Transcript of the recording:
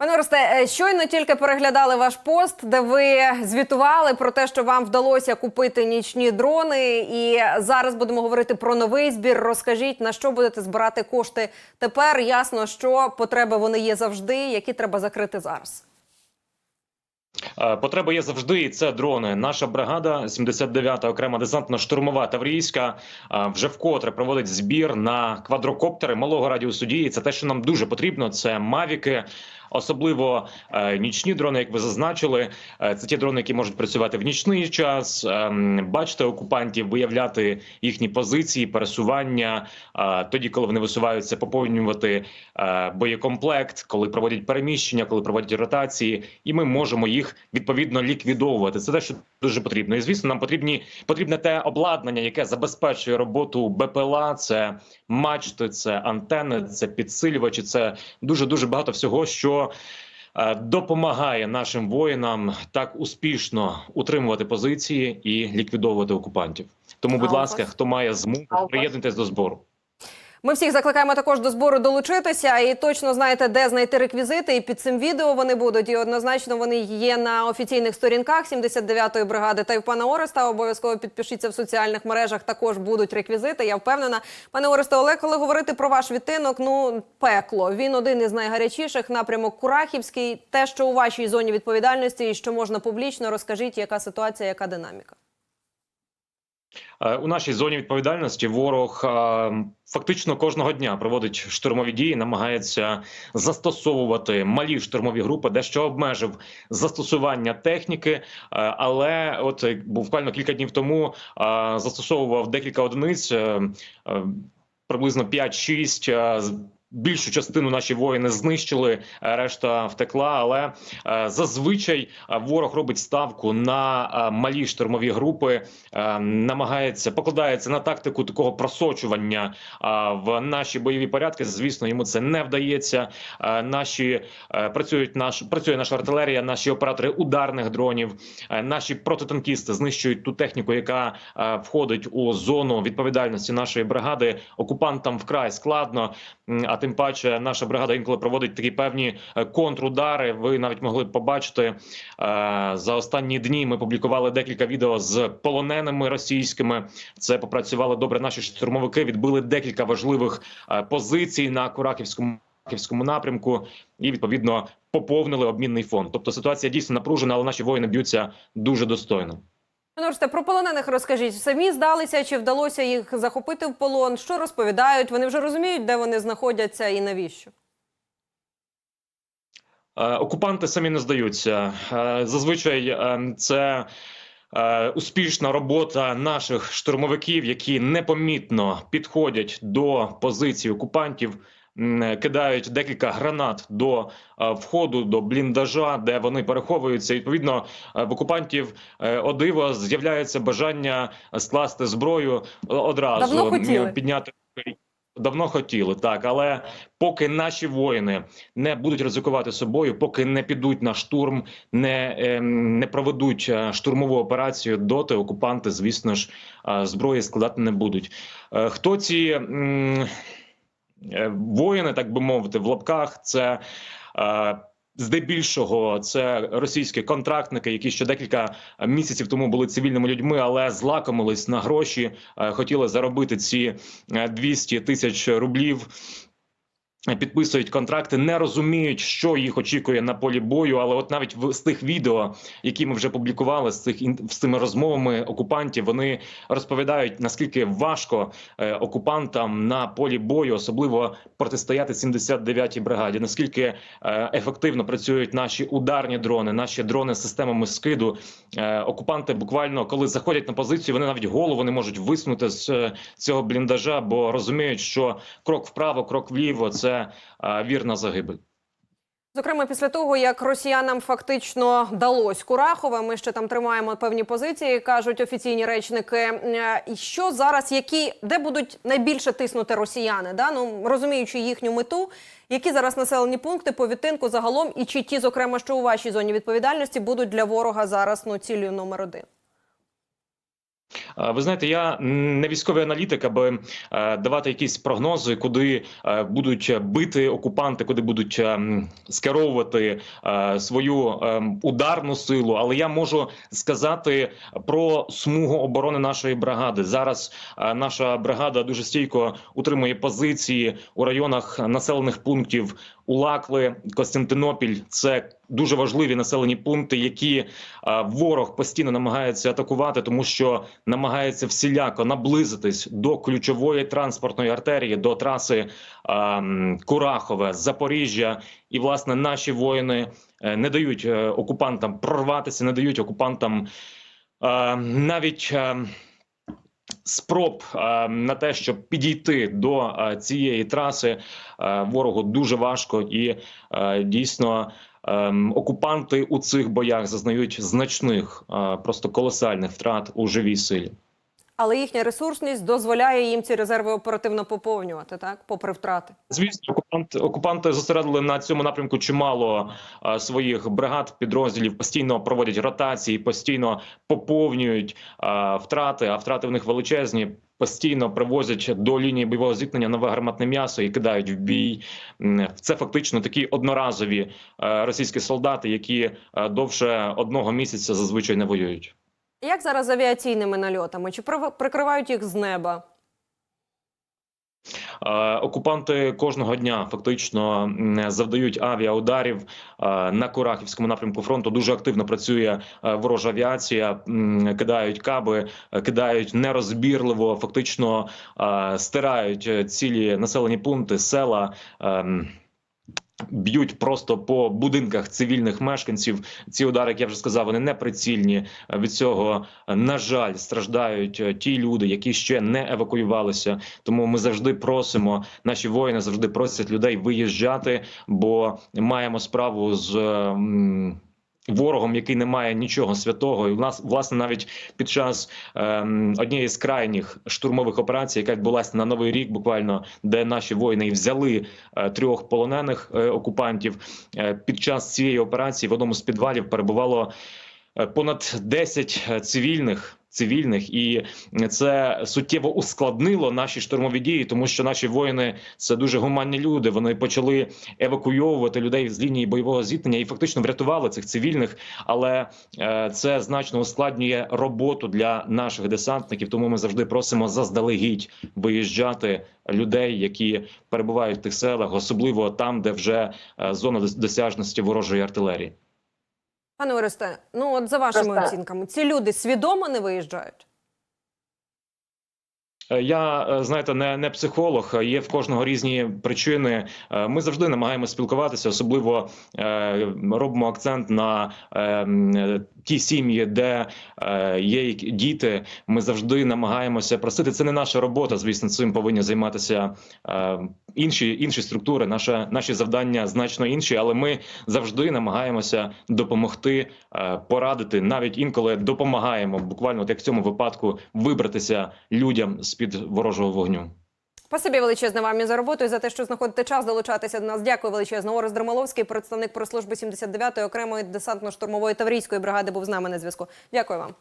Пане Оресте, е, щойно тільки переглядали ваш пост, де ви звітували про те, що вам вдалося купити нічні дрони. І зараз будемо говорити про новий збір. Розкажіть, на що будете збирати кошти тепер. Ясно, що потреби вони є завжди, які треба закрити зараз. Е, Потреба є завжди, і це дрони. Наша бригада, 79-та окрема десантно-штурмова таврійська, е, вже вкотре проводить збір на квадрокоптери малого радіусу дії. Це те, що нам дуже потрібно. Це мавіки. Особливо е, нічні дрони, як ви зазначили, Е, це ті дрони, які можуть працювати в нічний час, ем, бачити окупантів, виявляти їхні позиції, пересування. е, тоді, коли вони висуваються, поповнювати е, боєкомплект, коли проводять переміщення, коли проводять ротації, і ми можемо їх відповідно ліквідовувати. Це те, що дуже потрібно. І звісно, нам потрібні потрібне те обладнання, яке забезпечує роботу БПЛА. Це мачти, це антени, це підсилювачі. Це дуже дуже багато всього, що. Е, Допомагає нашим воїнам так успішно утримувати позиції і ліквідовувати окупантів. Тому, будь ласка, хто має змогу, приєднуйтесь до збору. Ми всіх закликаємо також до збору долучитися і точно знаєте, де знайти реквізити. І під цим відео вони будуть. І однозначно вони є на офіційних сторінках 79-ї бригади. Та й в пана Ореста обов'язково підпишіться в соціальних мережах. Також будуть реквізити. Я впевнена. Пане Оресте, але коли говорити про ваш відтинок, ну пекло. Він один із найгарячіших напрямок Курахівський. Те, що у вашій зоні відповідальності і що можна публічно, розкажіть, яка ситуація, яка динаміка. Е, У нашій зоні відповідальності ворог е, фактично кожного дня проводить штурмові дії, намагається застосовувати малі штурмові групи, дещо обмежив застосування техніки. е, Але от буквально кілька днів тому застосовував декілька одиниць, приблизно 5-6. Більшу частину наші воїни знищили, е, решта втекла. Але е, зазвичай е, ворог робить ставку на малі штурмові групи, намагається покладається на тактику такого просочування в наші бойові порядки. Звісно, йому це не вдається. Наші працюють наш працює наша артилерія, наші оператори ударних дронів, наші протитанкісти знищують ту техніку, яка входить у зону відповідальності нашої бригади. Окупантам вкрай складно. А тим паче, наша бригада інколи проводить такі певні е, контрудари. Ви навіть могли побачити е, за останні дні. Ми публікували декілька відео з полоненими російськими. Це попрацювали добре. Наші штурмовики відбили декілька важливих е, позицій на Кураківському. Київському напрямку і відповідно поповнили обмінний фонд. Тобто ситуація дійсно напружена, але наші воїни б'ються дуже достойно. Пане Орсте, про полонених розкажіть. Самі здалися, чи вдалося їх захопити в полон? Що розповідають? Вони вже розуміють, де вони знаходяться і навіщо? Е, Окупанти самі не здаються. Е, Зазвичай е, це успішна робота наших штурмовиків, які непомітно підходять до позицій окупантів. М, Кидають декілька гранат до е, входу до бліндажа, де вони переховуються. Відповідно, е, в окупантів е, о диво з'являється бажання скласти зброю одразу Давно хотіли. підняти. Давно хотіли так, але поки наші воїни не будуть ризикувати собою, поки не підуть на штурм, не, не проведуть е, штурмову операцію, доти окупанти, звісно ж, е, зброї складати не будуть. Е, Хто ці е, воїни, так би мовити, в лапках, це. е, Здебільшого це російські контрактники, які ще декілька місяців тому були цивільними людьми, але злакомились на гроші, е, хотіли заробити ці е, 200 тисяч рублів. Підписують контракти, не розуміють, що їх очікує на полі бою. Але от навіть з тих відео, які ми вже публікували з цих з цими розмовами окупантів, вони розповідають наскільки важко е, окупантам на полі бою, особливо протистояти 79-й бригаді. Наскільки е, ефективно працюють наші ударні дрони, наші дрони з системами скиду. Е, окупанти буквально коли заходять на позицію, вони навіть голову не можуть висунути з цього бліндажа, бо розуміють, що крок вправо, крок вліво це е, вірна загибель. Зокрема, після того, як росіянам фактично далось Курахове, ми ще там тримаємо певні позиції, кажуть офіційні речники. Е, І що зараз, які де будуть найбільше тиснути росіяни? Да? Ну розуміючи їхню мету, які зараз населені пункти по відтинку загалом, і чи ті, зокрема, що у вашій зоні відповідальності, будуть для ворога зараз ну цілею номер один? Е, Ви знаєте, я не військовий аналітик, аби е, давати якісь прогнози, куди е, будуть бити окупанти, куди будуть скеровувати свою ударну силу. Але я можу сказати про смугу оборони нашої бригади. Зараз наша бригада дуже стійко утримує позиції у районах населених пунктів Улакли, Костянтинопіль. Це дуже важливі населені пункти, які ворог постійно намагається атакувати, тому що намагається всіляко наблизитись до ключової транспортної артерії, до траси е, Курахове, Запоріжжя. І власне наші воїни е, не дають е, окупантам прорватися, не дають окупантам е, навіть. е, Спроб на те, щоб підійти до е, цієї траси, ворогу дуже важко, і дійсно окупанти у цих боях зазнають значних, просто колосальних втрат у живій силі. Але їхня ресурсність дозволяє їм ці резерви оперативно поповнювати, так, попри втрати. Звісно, окупанти, окупанти зосередили на цьому напрямку чимало е, своїх бригад, підрозділів, постійно проводять ротації, постійно поповнюють е, втрати, а втрати в них величезні. Постійно привозять до лінії бойового зіткнення нове гарматне м'ясо і кидають в бій. Це фактично такі одноразові е, російські солдати, які е, довше одного місяця зазвичай не воюють. Як зараз з авіаційними нальотами? Чи прикривають їх з неба? Е, Окупанти кожного дня фактично завдають авіаударів Е, на Курахівському напрямку фронту. Дуже активно працює е, ворожа авіація, кидають каби, кидають нерозбірливо, фактично стирають цілі населені пункти, села. Ем, Б'ють просто по будинках цивільних мешканців. Ці удари, як я вже сказав, вони не прицільні. Від цього, е, на жаль, страждають е, ті люди, які ще не евакуювалися. Тому ми завжди просимо, наші воїни завжди просять людей виїжджати, бо маємо справу з. Ворогом, який не має нічого святого, і в нас власне навіть під час ем, однієї з крайніх штурмових операцій, яка відбулася на новий рік, буквально де наші воїни і взяли е, трьох полонених е, окупантів. Е, під час цієї операції в одному з підвалів перебувало е, понад 10 е, цивільних. Цивільних, і це суттєво ускладнило наші штурмові дії, тому що наші воїни це дуже гуманні люди. Вони почали евакуйовувати людей з лінії бойового зіткнення і фактично врятували цих цивільних. Але е, це значно ускладнює роботу для наших десантників. Тому ми завжди просимо заздалегідь виїжджати людей, які перебувають в тих селах, особливо там, де вже е, зона досяжності ворожої артилерії. Пане Оресте, ну от за вашими Просто- оцінками, ці люди свідомо не виїжджають? Е, Я е, знаєте, не, не психолог. Є в кожного різні причини. Е, Ми завжди намагаємося спілкуватися, особливо робимо акцент на ті сім'ї, де є діти. Ми завжди намагаємося просити. Це не наша робота. Звісно, цим повинні займатися інші інші структури. Наше наші завдання значно інші, але ми завжди намагаємося допомогти, порадити. Навіть інколи допомагаємо. Буквально, от як в цьому випадку, вибратися людям з під ворожого вогню. Спасибі величезне вам і за роботу і за те, що знаходите час долучатися до нас. Дякую величезно. Орес Дермаловський, представник прес-служби 79-ї окремої десантно-штурмової таврійської бригади, був з нами на зв'язку. Дякую вам.